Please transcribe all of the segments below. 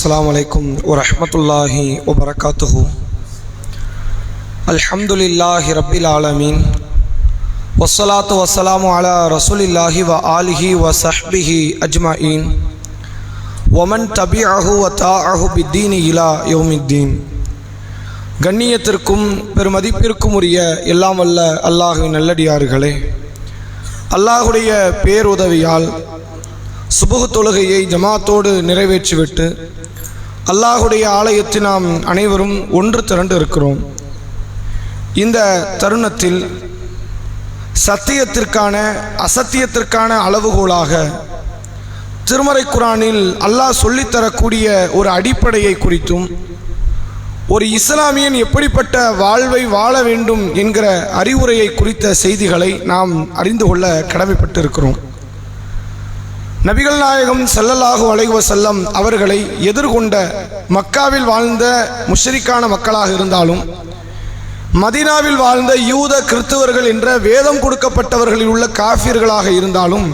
السلام عليكم ورحمة الله وبركاته الحمد لله رب العالمين والصلاة والسلام على رسول الله وآله وصحبه أجمعين ومن تبعه وطاعه بالدين إلى يوم الدين கண்ணியத்திற்கும் பெருமதிப்பிற்கும் உரிய எல்லாம் வல்ல அல்லாஹுவின் நல்லடியார்களே அல்லாஹுடைய பேருதவியால் சுபுகு தொழுகையை ஜமாத்தோடு நிறைவேற்றிவிட்டு அல்லாஹுடைய ஆலயத்தில் நாம் அனைவரும் ஒன்று திரண்டு இருக்கிறோம். இந்த தருணத்தில் சத்தியத்திற்கான அசத்தியத்திற்கான அளவுகோலாக திருமறை குரானில் அல்லாஹ் சொல்லித்தரக்கூடிய ஒரு அடிப்படையை குறித்தும் ஒரு இஸ்லாமியன் எப்படிப்பட்ட வாழ்வை வாழ வேண்டும் என்கிற அறிவுரையை குறித்த செய்திகளை நாம் அறிந்து கொள்ள கடமைப்பட்டிருக்கிறோம். நபிகள் நாயகம் செல்லலாகு அலைஹி செல்லம் அவர்களை எதிர்கொண்ட மக்காவில் வாழ்ந்த முஷ்ரிக்கான மக்களாக இருந்தாலும் மதீனாவில் வாழ்ந்த யூத கிறிஸ்துவர்கள் என்ற வேதம் கொடுக்கப்பட்டவர்களில் உள்ள காஃபியர்களாக இருந்தாலும்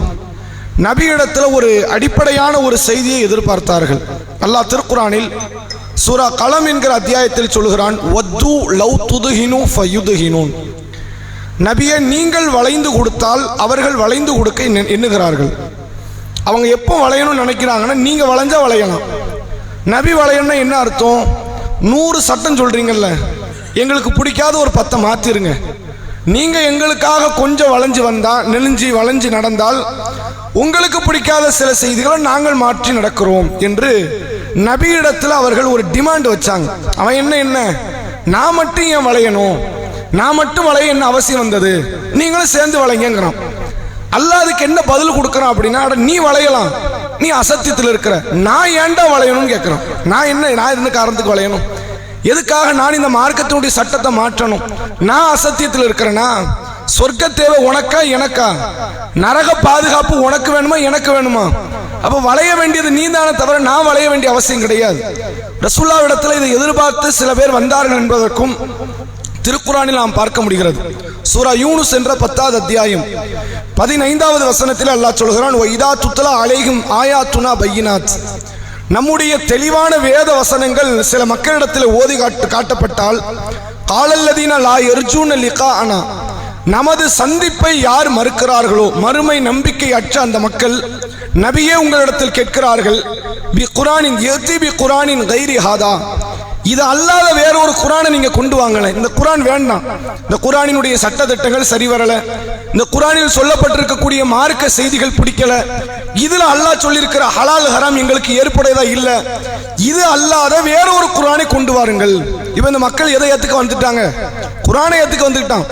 நபியிடத்தில் ஒரு அடிப்படையான ஒரு செய்தியை எதிர்பார்த்தார்கள். அல்லாஹ் திருக்குரானில் சூரா களம் என்கிற அத்தியாயத்தில் சொல்கிறான் ஒத்து லவ் துதுஹினு ஃபயுதுகினூன் நபியை நீங்கள் வளைந்து கொடுத்தால் அவர்கள் வளைந்து கொடுக்க எண்ணுகிறார்கள். அவங்க எப்போ வளையணும்னு நினைக்கிறாங்கன்னா நீங்கள் வளைஞ்சா வளையலாம். நபி வளையணும்னா என்ன அர்த்தம்? நூறு சட்டம் சொல்கிறீங்கல்ல எங்களுக்கு பிடிக்காத ஒரு பத்தை மாற்றிருங்க நீங்கள் எங்களுக்காக கொஞ்சம் வளைஞ்சு வந்தால் நெளிஞ்சு வளைஞ்சு நடந்தால் உங்களுக்கு பிடிக்காத சில செய்திகளை நாங்கள் மாற்றி நடக்கிறோம் என்று நபியிடத்தில் அவர்கள் ஒரு டிமாண்ட் வச்சாங்க. அவன் என்ன என்ன? நான் மட்டும் ஏன் வளையணும்? நான் மட்டும் வளைய என்ன அவசியம் வந்தது? நீங்களும் சேர்ந்து வளைங்கிறான் அல்லாஹ் அதுக்கு என்ன பதில் கொடுக்குறான் அப்படின்னா அட நீ வளையலாம். நீ அசத்தியத்தில் இருக்கிற. நான் ஏன்டா வளையணும்னு கேட்குறேன் நான் என்ன நான் என்ன காரணத்துக்கு வளையணும்? எதுக்காக நான் இந்த மார்க்கத்தினுடைய சட்டத்தை மாற்றணும்? நான் அசத்தியத்தில் இருக்கிறேன்னா சொர்க்க தேவை உனக்கா எனக்கா? நரக பாதுகாப்பு உனக்கு வேணுமா எனக்கு வேணுமா? அப்ப வளைய வேண்டியது நீ தானே தவிர நான் வளைய வேண்டிய அவசியம் கிடையாது. ரசுல்லாவிடத்தில் இதை எதிர்பார்த்து சில பேர் வந்தார்கள் என்பதற்கும் திருக்குறானில் நாம் பார்க்க முடிகிறது. சூரா யூனுஸ் என்ற பத்தாவது அத்தியாயம். பதினைந்தாவது வசனத்தில் அல்லாஹ் சொல்கிறான் ஒய்தா துத்தலா அலைகும் ஆயாத்துனா பையினாத். நம்முடைய தெளிவான வேத வசனங்கள் சில மக்களிடத்தில் ஓதி காட்டு காட்டப்பட்டால் காலல்லதீன லா எர்ஜூன் லிகா அனா நமது சந்திப்பை யார் மறுக்கிறார்களோ மறுமை நம்பிக்கை அற்ற அந்த மக்கள் நபியே உங்களிடத்தில் கேட்கிறார்கள் பி குரானின் எத்தி பி குரானின் கைரி ஹாதா. இது அல்லாத வேற ஒரு குரானை நீங்க கொண்டு வாங்கல இந்த குரான் வேண்டாம். இந்த குரானினுடைய சட்ட திட்டங்கள் சரி வரல. இந்த குரானில் சொல்லப்பட்டிருக்கக்கூடிய மார்க்க செய்திகள் பிடிக்கல. இதுல அல்லாஹ் சொல்லியிருக்கிற ஹலால் ஹராம் எங்களுக்கு ஏற்புடையதா இல்ல. இது அல்லாத வேற ஒரு குரானை கொண்டு வாருங்கள். இப்ப இந்த மக்கள் எதை ஏத்துக்க வந்துட்டாங்க? குரானை ஏத்துக்க வந்துட்டான்.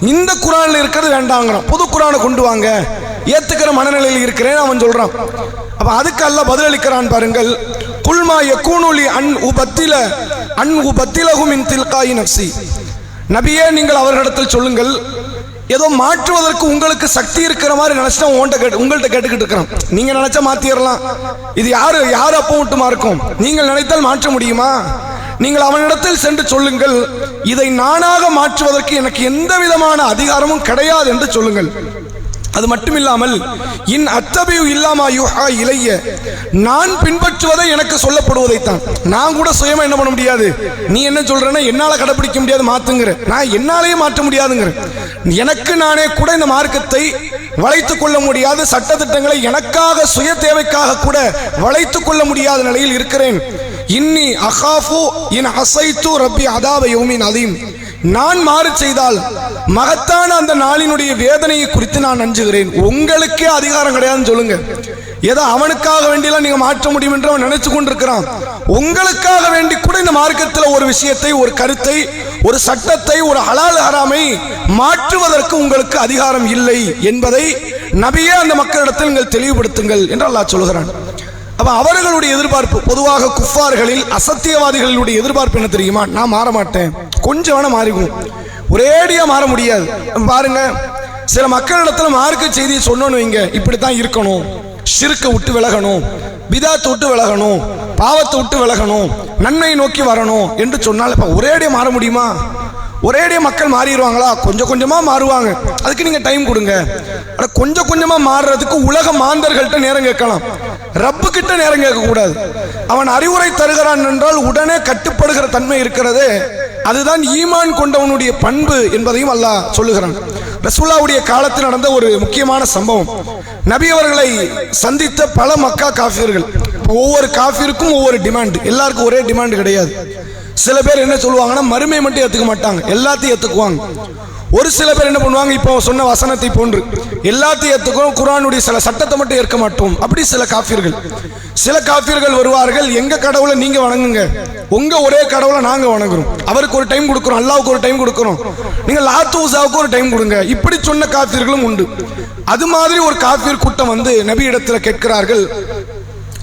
இந்த குரான்ல இருக்கிறது வேண்டாங்கிறான். புது குரானை கொண்டு வாங்க. ஏத்துக்கிற மனநிலையில் இருக்கிறேன் அவன் சொல்றான். அப்ப அதுக்கு அல்ல பதிலளிக்கிறான் பாருங்கள். குல்மா எக்கூனுலி அன் உபத்தில அன் உபத்திலகும் இன் தில்காயி நப்சி நபியே நீங்கள் அவர்களிடத்தில் சொல்லுங்கள் ஏதோ மாற்றுவதற்கு உங்களுக்கு சக்தி இருக்கிற மாதிரி நினைச்சா உன்கிட்ட கேட்டு உங்கள்கிட்ட கேட்டுக்கிட்டு இருக்கிறோம் நீங்க நினைச்சா மாத்திரலாம். இது யாரு யார் அப்போ விட்டுமா இருக்கும் நீங்கள் நினைத்தால் மாற்ற முடியுமா? நீங்கள் அவனிடத்தில் சென்று சொல்லுங்கள் இதை நானாக மாற்றுவதற்கு எனக்கு எந்த விதமான அதிகாரமும் கிடையாது என்று சொல்லுங்கள். அது மட்டும் இல்லாமல் இன் அத்தபியு இல்லாமா யுஹா இளைய நான் பின்பற்றுவதை எனக்கு சொல்லப்படுவதைத்தான். நான் கூட சுயமா என்ன பண்ண முடியாது? நீ என்ன சொல்றேன்னா என்னால கடைபிடிக்க முடியாது மாத்துங்கிற. நான் என்னாலேயே மாற்ற முடியாதுங்கிற. எனக்கு நானே கூட இந்த மார்க்கத்தை வளைத்துக் கொள்ள முடியாத சட்டத்திட்டங்களை எனக்காக சுய தேவைக்காக கூட வளைத்துக் கொள்ள முடியாத நிலையில் இருக்கிறேன். இன்னி அகாஃபு இன் அசைத்து ரப்பி அதாவ யோமின் அதீம் நான் மாறு செய்தால் மகத்தான அந்த நாளினுடைய வேதனையை குறித்து நான் அஞ்சுகிறேன் உங்களுக்கே அதிகாரம் கிடையாதுன்னு சொல்லுங்க. ஏதோ அவனுக்காக வேண்டியெல்லாம் நீங்க மாற்ற முடியும் என்று அவன் நினைச்சு கொண்டிருக்கிறான். உங்களுக்காக வேண்டி கூட இந்த மார்க்கத்தில் ஒரு விஷயத்தை ஒரு கருத்தை ஒரு சட்டத்தை ஒரு ஹலால் ஹராமை மாற்றுவதற்கு உங்களுக்கு அதிகாரம் இல்லை என்பதை நபியே அந்த மக்களிடத்தில் நீங்கள் தெளிவுபடுத்துங்கள் என்று அல்லாஹ் சொல்கிறான். அப்போ அவர்களுடைய எதிர்பார்ப்பு பொதுவாக குஃபார்களில் அசத்தியவாதிகளுடைய எதிர்பார்ப்பு என்ன தெரியுமா? நான் மாற மாட்டேன். கொஞ்சம் வேணா மாறிக்கும் ஒரேடியா மாற முடியாது. பாருங்க சில மக்களிடத்துல மார்க்க செய்தியை சொன்னோன்னு வைங்க. இப்படித்தான் இருக்கணும். சிறுக்க விட்டு விலகணும். பிதாத்தை விட்டு விலகணும். பாவத்தை விட்டு விலகணும். நன்மை நோக்கி வரணும் என்று சொன்னால் இப்போ ஒரேடியா மாற முடியுமா? ஒரேடியா மக்கள் மாறிடுவாங்களா? கொஞ்சம் கொஞ்சமாக மாறுவாங்க. அதுக்கு நீங்கள் டைம் கொடுங்க. ஆனால் கொஞ்சம் கொஞ்சமாக மாறுறதுக்கு உலக மாந்தர்கள்ட்ட நேரம் கேட்கலாம். ரப்பு கிட்ட நேரம் கேட்கக்கூடாது. அவன் அறிவுரை தருகிறான் என்றால் உடனே கட்டுப்படுகிற தன்மை இருக்கிறது. அதுதான் ஈமான் கொண்டவனுடைய பண்பு என்பதையும் அல்லாஹ் சொல்லுகிறான். ரசூலாவுடைய காலத்தில் நடந்த ஒரு முக்கியமான சம்பவம். நபி அவர்களை சந்தித்த பல மக்கா காஃபியர்கள் ஒவ்வொரு காஃபிற்கும் ஒவ்வொரு டிமாண்ட். எல்லாருக்கும் ஒரே டிமாண்ட் கிடையாது. சில பேர் என்ன சொல்லுவாங்கன்னா மறுமை மட்டும் ஏற்றுக்க மாட்டாங்க. எல்லாத்தையும் ஏற்றுக்குவாங்க ஒரு சில பேர் என்ன பண்ணுவாங்க இப்போ சொன்ன வசனத்தை போன்று எல்லாத்தையும் ஏத்துக்கிறோம் குரானுடைய சில சட்டத்தை மட்டும் ஏற்க மாட்டோம். அப்படி சில காஃபியர்கள் சில காஃபியர்கள் வருவார்கள் எங்க கடவுளை நீங்க வணங்குங்க. உங்க ஒரே கடவுளை நாங்க வணங்குறோம். அவருக்கு ஒரு டைம் கொடுக்குறோம் அல்லாவுக்கு ஒரு டைம் கொடுக்குறோம். நீங்க லாத்து உசாவுக்கு ஒரு டைம் கொடுங்க. இப்படி சொன்ன காஃபியர்களும் உண்டு. அது மாதிரி ஒரு காஃபியர் கூட்டம் வந்து நபி இடத்துல கேட்கிறார்கள்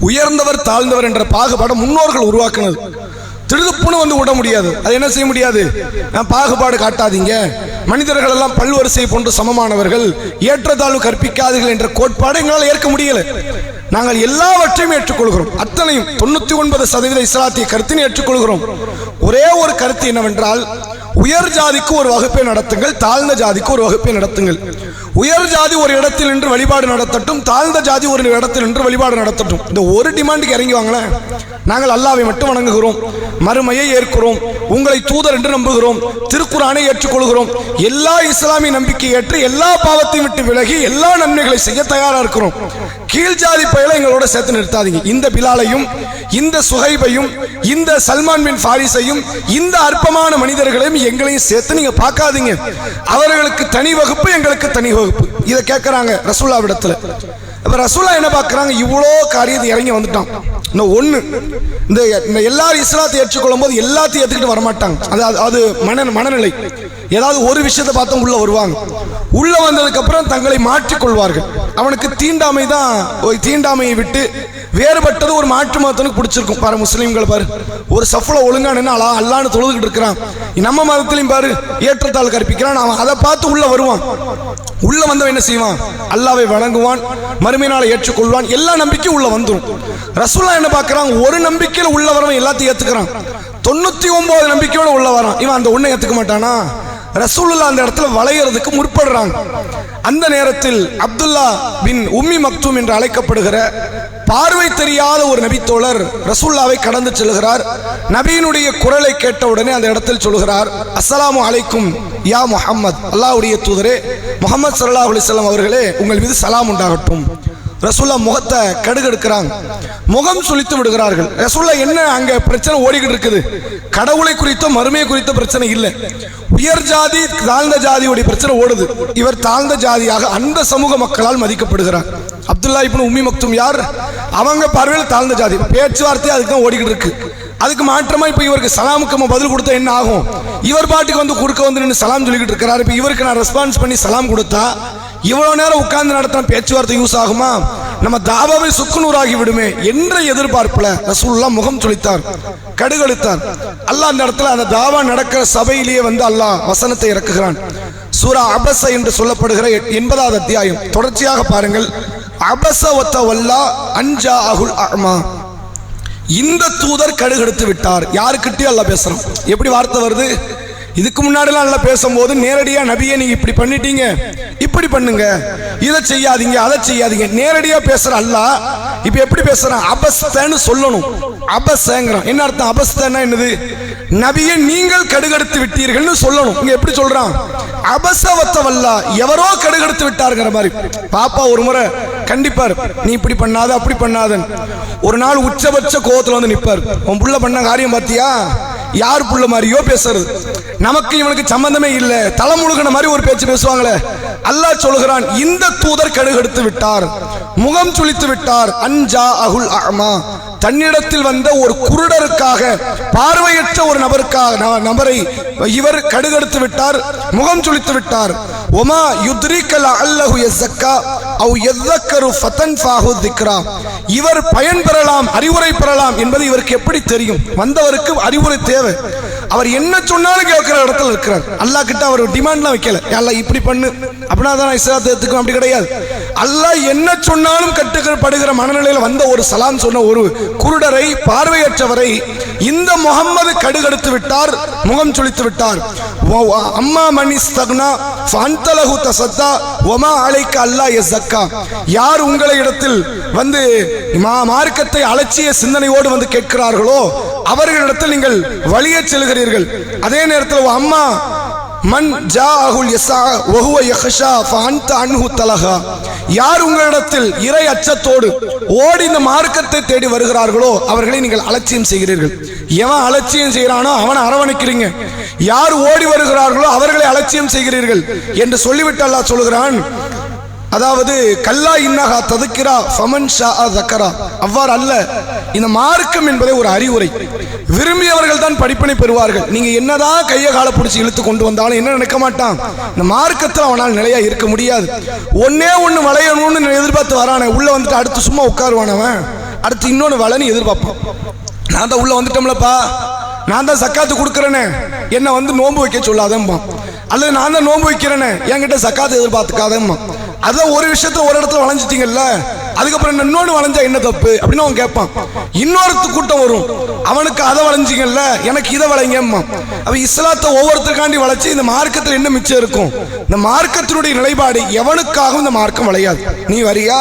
உயர்ந்தவர் தாழ்ந்தவர் என்ற பாகுபாடம் முன்னோர்கள் உருவாக்குனது. திருதுப்புன்னு வந்து விட முடியாது. அது என்ன செய்ய முடியாது? பாகுபாடு காட்டாதீங்க. மனிதர்கள் எல்லாம் பல்வரிசை போன்று சமமானவர்கள். ஏற்றத்தாழ்வு கற்பிக்காதீர்கள் என்ற கோட்பாடு எங்களால் ஏற்க முடியல. நாங்கள் எல்லாவற்றையும் ஏற்றுக்கொள்கிறோம். அத்தனையும் தொண்ணூத்தி ஒன்பது சதவீத இஸ்லாத்திய கருத்தினை ஏற்றுக்கொள்கிறோம். ஒரே ஒரு கருத்து என்னவென்றால் உயர் ஜாதிக்கு ஒரு வகுப்பை நடத்துங்கள் தாழ்ந்த ஜாதிக்கு ஒரு வகுப்பை நடத்துங்கள். உயர் ஜாதி ஒரு இடத்தில் நின்று வழிபாடு நடத்தட்டும் தாழ்ந்த ஜாதி ஒரு இடத்தில் நின்று வழிபாடு நடத்தட்டும். இந்த ஒரு டிமாண்டுக்கு இறங்கி வாங்களேன். நாங்கள் அல்லாவை மட்டும் வணங்குகிறோம் மறுமையை ஏற்கிறோம் உங்களை தூதர் என்று நம்புகிறோம் திருக்குறானை ஏற்றுக்கொள்கிறோம் எல்லா இஸ்லாமிய நம்பிக்கை ஏற்று எல்லா பாவத்தையும் விட்டு விலகி எல்லா நன்மைகளை செய்ய தயாராக இருக்கிறோம். கீழ் ஜாதி பயலை எங்களோட சேர்த்து நிறுத்தாதீங்க. இந்த பிலாலையும் இந்த சுகைபையும் இந்த சல்மான் பின் ஃபாரிஸையும் இந்த அற்பமான மனிதர்களையும் எங்களையும் சேர்த்து நீங்க பார்க்காதீங்க. அவர்களுக்கு தனி வகுப்பு எங்களுக்கு தனி வகுப்பு. இதை கேட்கறாங்க ரசூல்லாவிடத்துல. அப்ப ரசூல்லா என்ன பாக்குறாங்க இவ்வளோ காரியத்தை இறங்கி வந்துட்டான். இன்னும் ஒண்ணு இந்த இந்த எல்லாரும் இஸ்லாத்தை ஏற்றுக்கொள்ளும் போது எல்லாத்தையும் ஏத்துக்கிட்டு வரமாட்டாங்க. அது அது- அது மன மனநிலை. ஏதாவது ஒரு விஷயத்தை பார்த்தோம் உள்ள வருவாங்க. உள்ள வந்ததுக்கு அப்புறம் தங்களை மாற்றிக்கொள்வார்கள். அவனுக்கு தீண்டாமை தான் தீண்டாமையை விட்டு வேறுபட்டது ஒரு மாற்று மதத்தனுக்கு பிடிச்சிருக்கும். பாரு முஸ்லீம்கள் பாரு. ஒரு சஃப்ல ஒழுங்கா நின்று அல்லா அல்லான்னு தொழுதுகிட்டு இருக்கிறான். நம்ம மதத்திலையும் பாரு ஏற்றத்தாள் கற்பிக்கிறான். அவன் அதை பார்த்து உள்ள வருவான். உள்ள வந்தவன் என்ன செய்வான்? அல்லாவை வணங்குவான் மறுமை நாளை ஏற்றுக்கொள்வான். எல்லா நம்பிக்கையும் உள்ள வந்துடும் ரசுல்லா என்ன பார்க்கறான்? ஒரு நம்பிக்கையில் உள்ள வரவன் எல்லாத்தையும் ஏத்துக்கிறான். தொண்ணூத்தி ஒன்பது நம்பிக்கையோட உள்ள வரான். இவன் அந்த ஒண்ணை ஏத்துக்க மாட்டானா? ரசூலுல்லா அந்த இடத்துல வளையறதுக்கு முற்படுறாங்க. அந்த நேரத்தில் அப்துல்லா பின் உம்மி மக்தூம் என்று அழைக்கப்படுகிற பார்வை தெரியாத ஒரு நபித்தோழர் ரசூல்லாவை கடந்து செல்கிறார். நபியினுடைய குரலை கேட்ட உடனே அந்த இடத்தில் சொல்கிறார் அஸ்ஸலாமு அலைக்கும் யா முஹம்மத். அல்லாவுடைய தூதரே முகமது சல்லா அலைஹி அவர்களே உங்கள் மீது சலாம் உண்டாகட்டும். ரசுல்லா முகத்தை கடுகெடுக்கிறாங்க. முகம் சுழித்து விடுகிறார்கள். ரசுல்லா என்ன அங்க பிரச்சனை ஓடிக்கிட்டு இருக்குது? கடவுளை குறித்த மறுமையை குறித்த பிரச்சனை இல்லை. உயர் ஜாதி தாழ்ந்த ஜாதியுடைய பிரச்சனை ஓடுது. இவர் தாழ்ந்த ஜாதியாக அந்த சமூக மக்களால் மதிக்கப்படுகிறார். அப்துல்லா இப்னு உம்மி மக்தும் யார்? அவங்க பார்வையில் தாழ்ந்த ஜாதி. பேச்சுவார்த்தை அதுக்கு தான் ஓடிக்கிட்டு இருக்கு. அதுக்கு மாற்றமா இப்ப இவருக்கு சலாமுக்கு நம்ம பதில் கொடுத்தா என்ன ஆகும்? இவர் பாட்டுக்கு வந்து குறுக்க வந்து நின்று சலாம் சொல்லிக்கிட்டு இருக்கிறார். இப்ப இவருக்கு நான் ரெஸ்பான்ஸ் பண்ணி சலாம் கொடுத்தா இவ்வளவு நேரம் உட்கார்ந்து நடத்தின பேச்சுவார்த்தை யூஸ் ஆகுமா? நம்ம தாபாவை சுக்குநூறாகி விடுமே என்ற எதிர்பார்ப்புல ரசூல்லா முகம் சுளித்தார் கடுகெடுத்தார் அல்லாஹ் அந்த இடத்துல அந்த தாவா நடக்கிற சபையிலேயே வந்து அல்லாஹ் வசனத்தை இறக்குகிறான். சூரா அபச என்று சொல்லப்படுகிற எண்பதாவது அத்தியாயம். தொடர்ச்சியாக பாருங்கள். அபச ஒத்த வல்லா அஞ்சா அகுல் அஹ்மா இந்த தூதர் கடுகெடுத்து விட்டார். யாருக்கிட்டயும் அல்ல பேசுறோம் எப்படி வார்த்தை வருது? இதுக்கு முன்னாடிலாம் அல்ல பேசும்போது நேரடியா நபியை நீங்கள் இப்படி பண்ணிட்டீங்க. இப்படி பண்ணுங்க. இதை செய்யாதீங்க அதை செய்யாதீங்க. நேரடியா பேசுற அல்லாஹ் இப்ப எப்படி பேசுறான்? அபஸ்தன்னு சொல்லணும். அபஸ்தங்கிறான். என்ன அர்த்தம்? அபஸ்தன்னா என்னது? நபியை நீங்கள் கடுகடுத்து விட்டீர்கள்னு சொல்லணும். இங்க எப்படி சொல்றான்? அபசவத்தவல்ல எவரோ கடுகடுத்து விட்டாருங்கிற மாதிரி. பாப்பா ஒரு முறை கண்டிப்பார். நீ இப்படி பண்ணாத அப்படி பண்ணாதன் ஒரு நாள் உச்சபட்ச கோவத்துல வந்து நிப்பார். உன் புள்ள பண்ண காரியம் பாத்தியா? யார் புள்ள மாதிரியோ பேசுறது. நமக்கு இவனுக்கு சம்பந்தமே இல்லை. தலைமுழுகின மாதிரி ஒரு பேச்சு பேசுவாங்களே. அல்லாஹ் சொல்கிறான் இந்த தூதர் கடுகெடுத்து விட்டார். முகம் சுழித்து விட்டார். அஞ்சா அகுல் அமா. தன்னிடத்தில் வந்த ஒரு குருடருக்காக பார்வையற்ற ஒரு நபருக்காக நபரை இவர் கடுகெடுத்து விட்டார் முகம் சுழித்து விட்டார். ஒமா யுத்ரிக்கல் அல்லஹு யஸக்கா அவ் யذكரு ஃபதன் ஃபாஹு திக்ரா இவர் பயன் பெறலாம் அறிவுரை பெறலாம். என்பது இவருக்கு எப்படி தெரியும்? வந்தவருக்கு அறிவுரை தேவை. அவர் என்ன சொன்னாலும் கேட்கிற இடத்துல இருக்கிறார். அல்லாஹ் கிட்ட அவர் டிமாண்ட்லாம் வைக்கல. அல்லாஹ் இப்படி பண்ணு. அப்படின்னா தான் நான் அப்படி கிடையாது. அல்லாஹ் என்ன சொன்னாலும் கட்டுப்படுகிற மனநிலையில் வந்த ஒரு சலாம் சொன்ன ஒரு குருடரை பார்வையற்றவரை இந்த முகம்மது கடுகடுத்து விட்டார் முகம் சுளித்து விட்டார். அம்மா மணி ஸ்தக்னா ஃபந்தலஹு தசத்தா ஒமா அலைக்க அல்லாஹ் எஸ் அக்கா யார் உங்களை இடத்தில் வந்து மா- மார்க்கத்தை அலட்சிய சிந்தனையோடு வந்து கேட்கிறார்களோ அவர்களிடத்தில் நீங்கள் வழியே செல்கிறீர்கள். அதே நேரத்தில் அம்மா மன் ஜாஹுல் யஸா வஹுவ யஹ்ஷா ஃபஅன்த அன்ஹு தலஹா. யார் உங்களிடத்தில் இறை அச்சத்தோடு ஓடி இந்த மார்க்கத்தை தேடி வருகிறார்களோ அவர்களை நீங்கள் அலட்சியம் செய்கிறீர்கள். எவன் அலட்சியம் செய்கிறானோ அவனை அரவணைக்கிறீங்க. யார் ஓடி வருகிறார்களோ அவர்களை அலட்சியம் செய்கிறீர்கள் என்று சொல்லிவிட்டு அல்லாஹ் சொல்கிறான் அதாவது கல்லா இன்னஹா ததுக்கிறா ஃபமன் ஷா தக்கரா. அவ்வாறு அல்ல இந்த மார்க்கம் என்பதே ஒரு அறிவுரை. விரும்பியவர்கள் தான் படிப்பினை பெறுவார்கள். நீங்க என்னதான் கையை காலை பிடிச்சி இழுத்து கொண்டு வந்தாலும் என்ன நினைக்க மாட்டான்? இந்த மார்க்கத்தில் அவனால் நிலையா இருக்க முடியாது. ஒன்னே ஒன்று வளையணும்னு எதிர்பார்த்து வரானே உள்ள வந்துட்டு அடுத்து சும்மா உட்காருவானவன் அவன். அடுத்து இன்னொன்று வளைன்னு எதிர்பார்ப்பான். நான் தான் உள்ள வந்துட்டோம்லப்பா. நான் தான் சக்காத்து கொடுக்குறேனே. என்னை வந்து நோன்பு வைக்க சொல்லாதம்மா அல்லது நான் தான் நோன்பு வைக்கிறேனே. என்கிட்ட சக்காத்து எதிர்பார்த்துக்காதம்மா அதான் ஒரு விஷயத்த ஒரு இடத்துல வளைஞ்சிட்டீங்கல்ல? அதுக்கப்புறம் இன்னொன்று வளைஞ்சா என்ன தப்பு? அப்படின்னு அவன் கேட்பான். இன்னொருத்து கூட்டம் வரும். அவனுக்கு அதை வளைஞ்சிங்கல்ல? எனக்கு இதை வளைங்கம்மா. அவன் இஸ்லாத்தை ஒவ்வொருத்தருக்காண்டி வளைச்சி இந்த மார்க்கத்தில் என்ன மிச்சம் இருக்கும்? இந்த மார்க்கத்தினுடைய நிலைப்பாடு எவனுக்காகவும் இந்த மார்க்கம் வளையாது. நீ வரியா?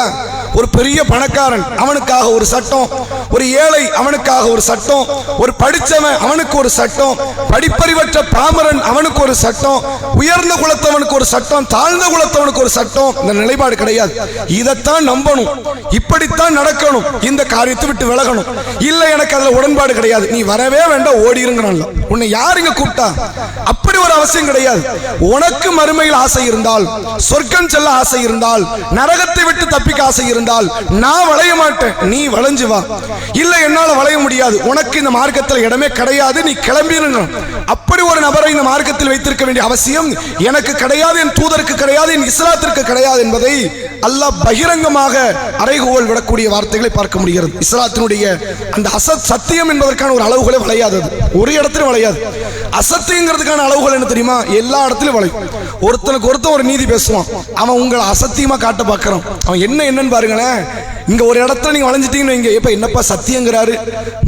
ஒரு பெரிய பணக்காரன் அவனுக்காக ஒரு சட்டம் ஒரு ஏழை அவனுக்காக ஒரு சட்டம் ஒரு படிச்சவன் அவனுக்கு ஒரு சட்டம் படிப்பறிவற்ற பாமரன் அவனுக்கு ஒரு சட்டம் உயர்ந்த குலத்தவனுக்கு ஒரு சட்டம் தாழ்ந்த குலத்தவனுக்கு ஒரு சட்டம் இந்த நிலைப்பாடு கிடையாது. இதைத்தான் நம்பணும். இப்படித்தான் நடக்கணும். இந்த காரியத்தை விட்டு விலகணும். இல்லை எனக்கு அதில் உடன்பாடு கிடையாது. நீ வரவே வேண்டாம் ஓடிருங்கிறான்ல. உன்னை யார் இங்க கூப்பிட்டா? அப்படி ஒரு அவசியம் கிடையாது. உனக்கு மறுமையில் ஆசை இருந்தால் சொர்க்கம் செல்ல ஆசை இருந்தால் நரகத்தை விட்டு தப்பிக்க ஆசை இருந்தால் நான் வளைய மாட்டேன். நீ வளைஞ்சு வா. இல்ல என்னால வளைய முடியாது. உனக்கு இந்த மார்க்கத்தில் இடமே கிடையாது. நீ கிளம்பிடணும் அப்படி ஒரு நபரை இந்த மார்க்கத்தில் வைத்திருக்க வேண்டிய அவசியம் எனக்கு கிடையாது என் தூதருக்கு கிடையாது என் இஸ்லாத்திற்கு கிடையாது என்பதை அல்லாஹ் பகிரங்கமாக அறைகோல் விடக்கூடிய வார்த்தைகளை பார்க்க முடிகிறது. இஸ்லாத்தினுடைய அந்த அசத் சத்தியம் என்பதற்கான ஒரு அளவுகளை விளையாதது. ஒரு இடத்துல வளையாது. அசத்தியங்கிறதுக்கான அளவுகள் என்ன தெரியுமா? எல்லா இடத்துலயும் வளையும் ஒருத்தனுக்கு ஒருத்தன் ஒரு நீதி பேசுவான். அவன் உங்களை அசத்தியமா காட்ட பார்க்கறான். அவன் என்ன என்னன்னு பாருங்களேன். இங்க ஒரு இடத்துல நீங்க வளைஞ்சிட்டீங்கன்னு இங்க இப்ப என்னப்பா சத்தியங்கிறாரு?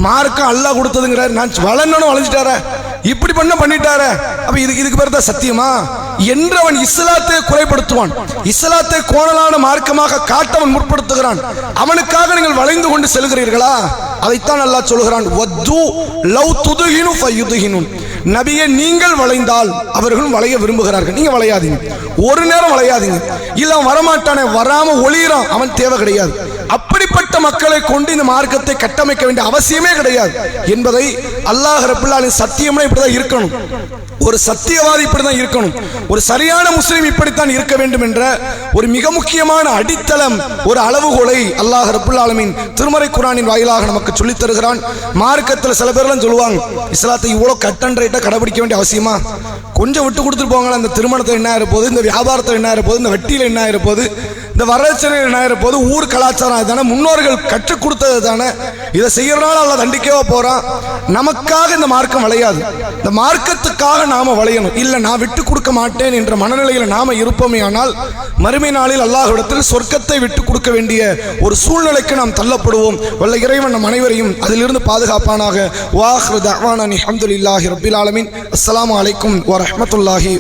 மார்க்கம் அல்லாஹ் கொடுத்ததுங்கிறாரு. நான் வளர்ந்தனும் வளைஞ்சிட்டார. இப்படி பண்ண பண்ணிட்டார. அப்ப இதுக்கு இதுக்கு பேர் தான் சத்தியமா? என்று அவன் இஸ்லாத்தை குறைப்படுத்துவான். இஸ்லாத்தை கோணலான மார்க்கமாக காட்டவன் முற்படுத்துகிறான். அவனுக்காக நீங்கள் வளைந்து கொண்டு செல்கிறீர்களா? அதைத்தான் அல்லாஹ் சொல்கிறான் வத்து லவ் துதுகினு ஃபயுதுகினுன் நபியே நீங்கள் வளைந்தால் அவர்களும் வளைய விரும்புகிறார்கள். நீங்க வளையாதீங்க. ஒரு நேரம் வளையாதீங்க. இல்ல அவன் வரமாட்டானே வராம ஒளியிறான் அவன் தேவை கிடையாது. அப்படிப்பட்ட மக்களை கொண்டு இந்த மார்க்கத்தை கட்டமைக்க வேண்டிய அவசியமே கிடையாது என்பதை அல்லாஹ் ரபுல்லாலின் சத்தியம்னா இப்படிதான் இருக்கணும். ஒரு சத்தியவாதி இப்படிதான் இருக்கணும். ஒரு சரியான முஸ்லீம் இப்படித்தான் இருக்க வேண்டும் என்ற ஒரு மிக முக்கியமான அடித்தளம் ஒரு அளவுகோலை அல்லாஹ் ரபுல்லாலமின் திருமறை குரானின் வாயிலாக நமக்கு சொல்லித் தருகிறான். மார்க்கத்தில் சில பேர்லாம் சொல்லுவாங்க இஸ்லாத்தை இவ்வளோ கட்டன் ரைட்டாக கடைபிடிக்க வேண்டிய அவசியமா? கொஞ்சம் விட்டு கொடுத்துட்டு போங்களேன் அந்த திருமணத்தில் என்ன இருப்போது இந்த வியாபாரத்தில் என்ன இருப்போது இந்த வட்டியில் என்ன இருப்போது இந்த வரதட்சணையில் என்ன போது ஊர் கலாச்சாரம் அதுதானே? முன்னோர்கள் கற்றுக் கொடுத்தது தானே? இதை செய்யறதுனால அல்ல தண்டிக்கவா போறான். நமக்காக இந்த மார்க்கம் வளையாது. இந்த மார்க்கத்துக்காக நாம வளையணும். இல்லை நான் விட்டு கொடுக்க மாட்டேன் என்ற மனநிலையில் நாம இருப்போமே ஆனால் மறுமை நாளில் அல்லாஹிடத்தில் சொர்க்கத்தை விட்டு கொடுக்க வேண்டிய ஒரு சூழ்நிலைக்கு நாம் தள்ளப்படுவோம். வல்ல இறைவன் நம் அனைவரையும் அதிலிருந்து பாதுகாப்பானாக. வாஹ்ரு தவானி அஹமதுல்லாஹி ரபில் ஆலமின். அஸ்லாம் அலைக்கும் வரமத்துல்லாஹி